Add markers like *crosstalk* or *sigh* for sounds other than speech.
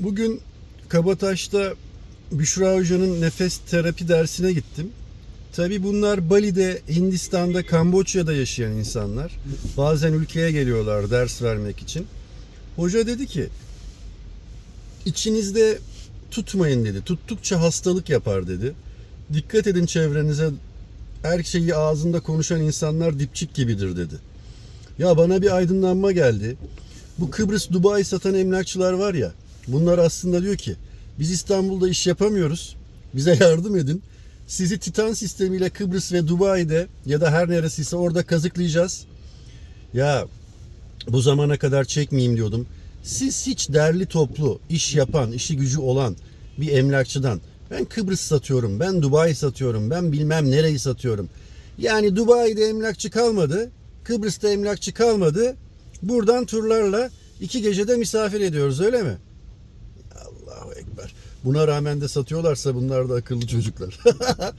Bugün Kabataş'ta Büşra Hoca'nın nefes terapi dersine gittim. Tabi bunlar Bali'de, Hindistan'da, Kamboçya'da yaşayan insanlar. Bazen ülkeye geliyorlar ders vermek için. Hoca dedi ki içinizde tutmayın dedi. Tuttukça hastalık yapar dedi. Dikkat edin çevrenize. Her şeyi ağzında konuşan insanlar dipçik gibidir dedi. Ya bana bir aydınlanma geldi. Bu Kıbrıs Dubai satan emlakçılar var ya. Bunlar aslında diyor ki biz İstanbul'da iş yapamıyoruz. Bize yardım edin. Sizi Titan sistemiyle Kıbrıs ve Dubai'de ya da her neresiyse orada kazıklayacağız. Ya bu zamana kadar çekmeyeyim diyordum. Siz hiç derli toplu iş yapan, işi gücü olan bir emlakçıdan ben Kıbrıs satıyorum, ben Dubai satıyorum, ben bilmem nereyi satıyorum. Yani Dubai'de emlakçı kalmadı, Kıbrıs'ta emlakçı kalmadı. Buradan turlarla iki gecede misafir ediyoruz öyle mi? Ekber. Buna rağmen de satıyorlarsa bunlar da akıllı çocuklar. *laughs*